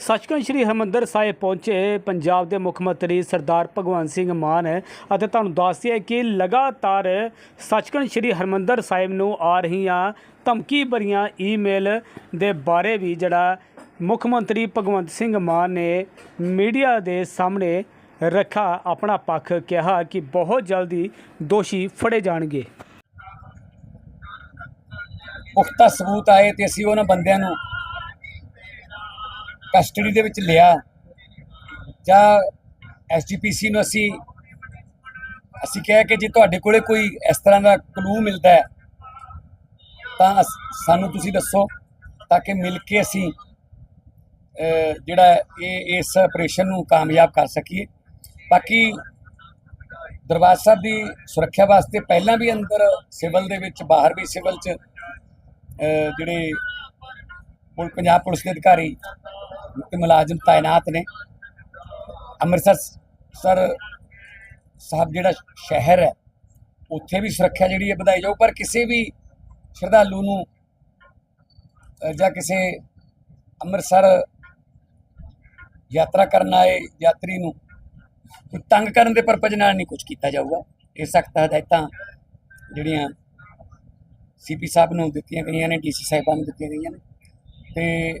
ਸੱਚਖੰਡ ਸ੍ਰੀ ਹਰਿਮੰਦਰ ਸਾਹਿਬ ਪਹੁੰਚੇ ਪੰਜਾਬ ਦੇ ਮੁੱਖ ਮੰਤਰੀ ਸਰਦਾਰ ਭਗਵੰਤ ਸਿੰਘ ਮਾਨ ਅਤੇ ਤੁਹਾਨੂੰ ਦੱਸ ਦਈਏ ਕਿ ਲਗਾਤਾਰ ਸੱਚਖੰਡ ਸ੍ਰੀ ਹਰਿਮੰਦਰ ਸਾਹਿਬ ਨੂੰ ਆ ਰਹੀਆਂ ਧਮਕੀ ਭਰੀਆਂ ਈਮੇਲ ਦੇ ਬਾਰੇ ਵੀ ਜਿਹੜਾ ਮੁੱਖ ਮੰਤਰੀ ਭਗਵੰਤ ਸਿੰਘ ਮਾਨ ਨੇ ਮੀਡੀਆ ਦੇ ਸਾਹਮਣੇ ਰੱਖਾ ਆਪਣਾ ਪੱਖ ਕਿਹਾ ਕਿ ਬਹੁਤ ਜਲਦੀ ਦੋਸ਼ੀ ਫੜੇ ਜਾਣਗੇ। ਪੁਖਤਾ ਸਬੂਤ ਆਏ ਤੇ ਅਸੀਂ ਉਹਨਾਂ ਬੰਦਿਆਂ ਨੂੰ ਕਸਟਡੀ ਦੇ ਵਿੱਚ ਲਿਆ। ਜਾਂ ਐਸਜੀਪੀਸੀ ਨੂੰ ਅਸੀਂ ਅਸੀਂ ਕਿਹਾ ਕਿ ਜੇ ਤੁਹਾਡੇ ਕੋਲੇ ਕੋਈ ਇਸ ਤਰ੍ਹਾਂ ਦਾ ਕਲੂ ਮਿਲਦਾ ਹੈ, ਤਾਂ ਅਸ- ਸਾਨੂੰ ਤੁਸੀਂ ਦੱਸੋ, ਤਾਂ ਕਿ ਮਿਲ ਕੇ ਅਸੀਂ ਜਿਹੜਾ ਇਹ, ਇਸ ਆਪਰੇਸ਼ਨ ਨੂੰ ਕਾਮਯਾਬ ਕਰ ਸਕੀਏ। ਬਾਕੀ ਦਰਬਾਰ ਸਾਹਿਬ ਦੀ ਸੁਰੱਖਿਆ ਵਾਸਤੇ ਪਹਿਲਾਂ ਵੀ ਅੰਦਰ ਸਿਵਲ ਦੇ ਵਿੱਚ, ਬਾਹਰ ਵੀ ਸਿਵਲ 'ਚ ਜਿਹੜੇ ਪੁਲ ਪੰਜਾਬ ਪੁਲਿਸ ਦੇ ਅਧਿਕਾਰੀ ਤੇ ਮੁਲਾਜ਼ਮ ਤਾਇਨਾਤ ਨੇ। ਅੰਮ੍ਰਿਤਸਰ ਸਰ ਸਾਹਿਬ ਜਿਹੜਾ ਸ਼ਹਿਰ ਹੈ, ਉੱਥੇ ਵੀ ਸੁਰੱਖਿਆ ਜਿਹੜੀ ਹੈ ਵਧਾਈ ਜਾਊ, ਪਰ ਕਿਸੇ ਵੀ ਸ਼ਰਧਾਲੂ ਨੂੰ ਜਾਂ ਕਿਸੇ ਅੰਮ੍ਰਿਤਸਰ ਯਾਤਰਾ ਕਰਨ ਆਏ ਯਾਤਰੀ ਨੂੰ ਤੰਗ ਕਰਨ ਦੇ ਪਰਪਜ਼ ਨਾਲ ਨਹੀਂ ਕੁਝ ਕੀਤਾ ਜਾਊਗਾ। ਇਹ ਸਖਤ ਹਦਾਇਤਾਂ ਜਿਹੜੀਆਂ ਸੀਪੀ ਸਾਹਿਬ ਨੂੰ ਦਿੱਤੀਆਂ ਗਈਆਂ ਨੇ, ਡੀਸੀ ਸਾਹਿਬਾਂ ਨੂੰ ਦਿੱਤੀਆਂ ਗਈਆਂ ਨੇ। ਤੇ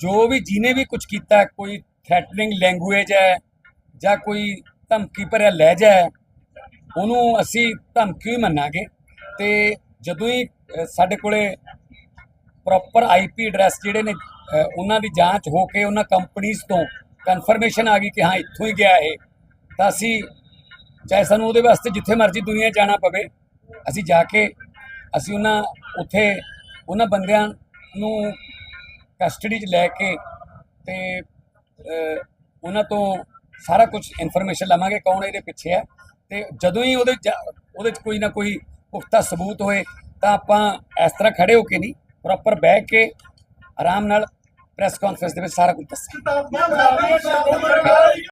ਜੋ ਵੀ ਜਿਹਨੇ ਵੀ ਕੁਝ ਕੀਤਾ, ਕੋਈ ਥ੍ਰੈਟਨਿੰਗ ਲੈਂਗੁਏਜ ਹੈ ਜਾਂ ਕੋਈ ਧਮਕੀ ਭਰਿਆ ਲਹਿਜਾ ਹੈ, ਉਹਨੂੰ ਅਸੀਂ ਧਮਕੀ ਹੀ ਮੰਨਾਂਗੇ ਤੇ ਜਦੋਂ ਹੀ ਸਾਡੇ ਕੋਲੇ ਪ੍ਰੋਪਰ ਆਈਪੀ ਐਡਰੈਸ ਜਿਹੜੇ ਨੇ ਉਹਨਾਂ ਦੀ ਜਾਂਚ ਹੋ ਕੇ ਉਹਨਾਂ ਕੰਪਨੀਆਂ ਤੋਂ ਕਨਫਰਮੇਸ਼ਨ ਆ ਗਈ ਕਿ ਹਾਂ, ਇੱਥੋਂ ਹੀ ਗਿਆ ਇਹ, ਤਾਂ ਅਸੀਂ ਚਾਹੇ ਸਾਨੂੰ ਉਹਦੇ ਵਾਸਤੇ ਜਿੱਥੇ ਮਰਜ਼ੀ ਦੁਨੀਆ ਜਾਣਾ ਪਵੇ, ਅਸੀਂ ਜਾ ਕੇ, ਅਸੀਂ ਉਹਨਾਂ, ਉੱਥੇ ਉਹਨਾਂ ਬੰਦਿਆਂ ਨੂੰ ਕਸਟਡੀ 'ਚ ਲੈ ਕੇ ਤੇ ਉਹਨਾਂ ਤੋਂ ਸਾਰਾ ਕੁਝ ਇਨਫੋਰਮੇਸ਼ਨ ਲਵਾਂਗੇ ਕੌਣ ਇਹਦੇ ਪਿੱਛੇ ਹੈ। ਤੇ ਜਦੋਂ ਹੀ ਉਹਦੇ 'ਚ ਉਹਦੇ 'ਚ ਕੋਈ ਨਾ ਕੋਈ ਪੁਖਤਾ ਸਬੂਤ ਹੋਏ, ਤਾਂ ਆਪਾਂ ਇਸ ਤਰ੍ਹਾਂ ਖੜੇ ਹੋ ਕੇ ਨਹੀਂ ਪ੍ਰੋਪਰ ਬਹਿ ਕੇ ਆਰਾਮ ਨਾਲ ਪ੍ਰੈਸ ਕਾਨਫਰੰਸ ਦੇ ਵਿੱਚ ਸਾਰਾ ਕੁਝ ਦੱਸਾਂਗੇ।